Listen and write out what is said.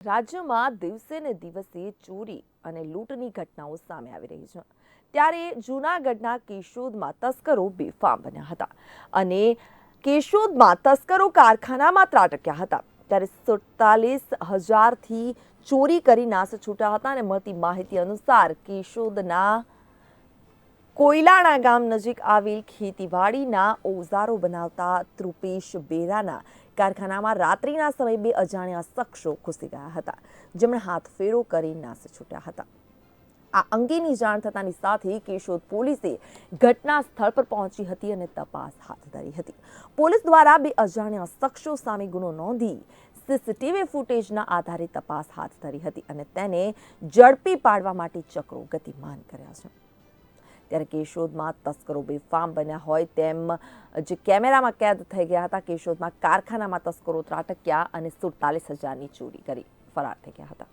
રાજ્યમાં દિવસે ને દિવસે ચોરી અને લૂંટની ઘટનાઓ સામે આવી રહી છે. ત્યારે જૂનાગઢના કેશોદમાં તસ્કરો બેફામ બન્યા હતા અને કેશોદમાં તસ્કરો કારખાનામાં ત્રાટક્યા હતા. ત્યારે સુડતાલીસ હજારથી ચોરી કરી નાસ છૂટ્યા હતા અને મળતી માહિતી અનુસાર કેશોદના કોયલાણા ગામ નજીક આવેલ ખેતીવાડીના ઓઝારો બનાવતા ત્રુપેશ બેરાના કારખાનામાં રાત્રિના સમયે બે અજાણ્યા શખ્સો ઘૂસી ગયા હતા. જેમણે હાથફેરો કરી નાસી છૂટ્યા હતા. આ અંગેની જાણ થતાની સાથે કેશોદ પોલીસે ઘટના સ્થળ પર પહોંચી હતી અને તપાસ હાથ ધરી હતી. પોલીસ દ્વારા બે અજાણ્યા શખ્સો સામે ગુનો નોંધી સીસીટીવી ફૂટેજના આધારે તપાસ હાથ ધરી હતી અને તેને ઝડપી પાડવા માટે ચક્રો ગતિમાન કર્યા છે. ત્યારે કેશોદમાં તસ્કરો બેફામ બન્યા હોય તેમ જે કેમેરામાં કેદ થઈ ગયા હતા, કેશોદમાં કારખાનામાં તસ્કરો ત્રાટક્યા અને સુડતાલીસ હજારની ચોરી કરી, ફરાર થઈ ગયા હતા.